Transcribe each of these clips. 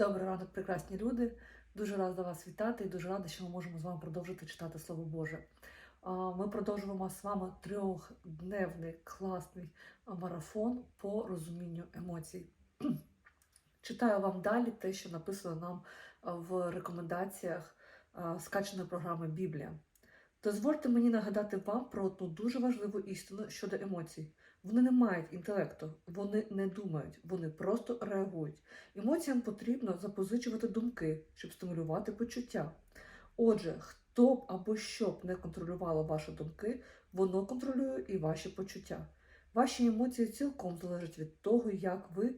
Добрий ранок, прекрасні люди. Дуже рада вас вітати і дуже рада, що ми можемо з вами продовжити читати Слово Боже. Ми продовжуємо з вами трьохдневний класний марафон по розумінню емоцій. Читаю вам далі те, що написано нам в рекомендаціях скачаної програми Біблія. Дозвольте мені нагадати вам про одну дуже важливу істину щодо емоцій. Вони не мають інтелекту, вони не думають, вони просто реагують. Емоціям потрібно запозичувати думки, щоб стимулювати почуття. Отже, хто б або що б не контролювало ваші думки, воно контролює і ваші почуття. Ваші емоції цілком залежать від того, як ви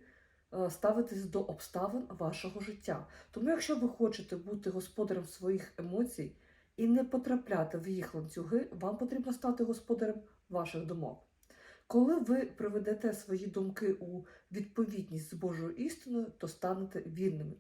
е, ставитесь до обставин вашого життя. Тому, якщо ви хочете бути господарем своїх емоцій і не потрапляти в їх ланцюги, вам потрібно стати господарем ваших думок. Коли ви приведете свої думки у відповідність з Божою істиною, то станете вільними.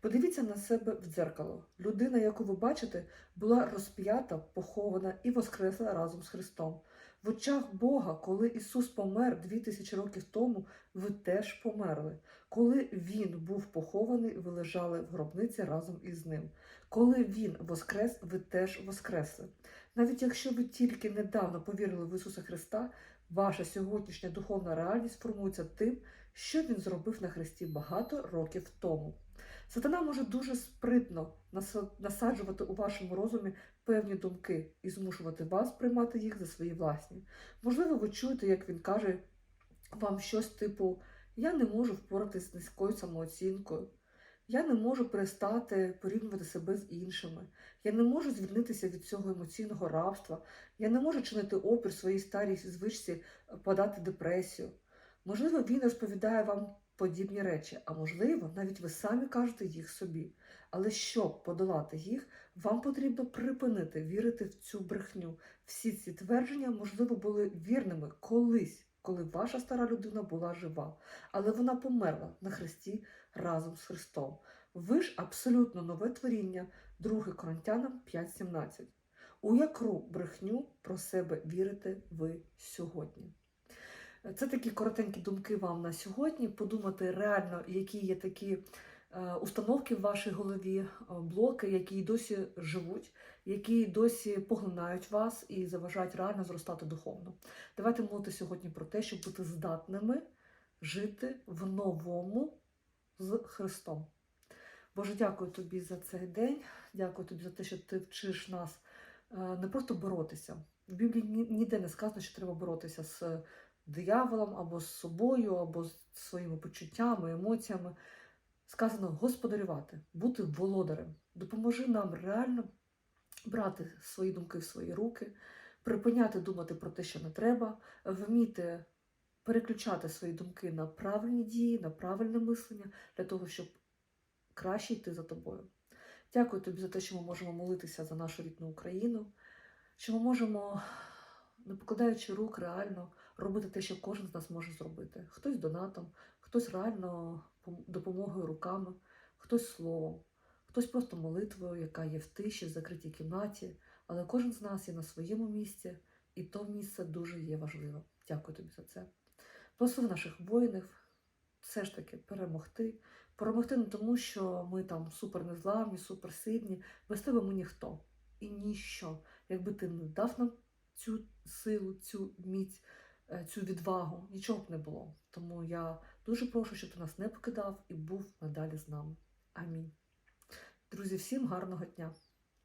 Подивіться на себе в дзеркало. Людина, яку ви бачите, була розп'ята, похована і воскресла разом з Христом. В очах Бога, коли Ісус помер дві тисячі років тому, ви теж померли. Коли Він був похований, ви лежали в гробниці разом із ним. Коли Він воскрес, ви теж воскресли. Навіть якщо ви тільки недавно повірили в Ісуса Христа, Ваша сьогоднішня духовна реальність формується тим, що він зробив на Христі багато років тому. Сатана може дуже спритно насаджувати у вашому розумі певні думки і змушувати вас приймати їх за свої власні. Можливо, ви чуєте, як він каже вам щось типу Я не можу впоратись з низькою самооцінкою. Я не можу перестати порівнювати себе з іншими. Я не можу звільнитися від цього емоційного рабства. Я не можу чинити опір своїй старій звичці подати депресію. Можливо, він розповідає вам подібні речі, а можливо, навіть ви самі кажете їх собі. Але щоб подолати їх, вам потрібно припинити вірити в цю брехню. Всі ці твердження, можливо, були вірними колись, коли ваша стара людина була жива, але вона померла на хресті разом з Христом. Ви ж абсолютно нове творіння, 2 Коринтянам 5.17. У яку брехню про себе вірите ви сьогодні? Це такі коротенькі думки вам на сьогодні. Подумати реально, які є такі е, установки в вашій голові, е, блоки, які досі живуть, які досі поглинають вас і заважають реально зростати духовно. Давайте молити сьогодні про те, щоб бути здатними жити в новому з Христом. Боже, дякую тобі за цей день. Дякую тобі за те, що ти вчиш нас е, не просто боротися. В Біблії ніде не сказано, що треба боротися з дияволом або з собою, або з своїми почуттями, емоціями. Сказано господарювати, бути володарем. Допоможи нам реально брати свої думки в свої руки, припиняти думати про те, що не треба, вміти переключати свої думки на правильні дії, на правильне мислення для того, щоб краще йти за тобою. Дякую тобі за те, що ми можемо молитися за нашу рідну Україну, що ми можемо, не покладаючи рук, реально робити те, що кожен з нас може зробити. Хтось донатом, хтось реально допомогою руками, хтось словом, хтось просто молитвою, яка є в тиші, в закритій кімнаті, але кожен з нас є на своєму місці, і то місце дуже є важливо. Дякую тобі за це. Благослови наших воїнів все ж таки перемогти. Перемогти не тому, що ми там супер незламні, супер сильні. Без тебе ми ніхто і ніщо. Якби ти не дав нам цю силу, цю міць, е, цю відвагу, нічого б не було. Тому я дуже прошу, щоб ти нас не покидав і був надалі з нами. Амінь. Друзі, всім гарного дня!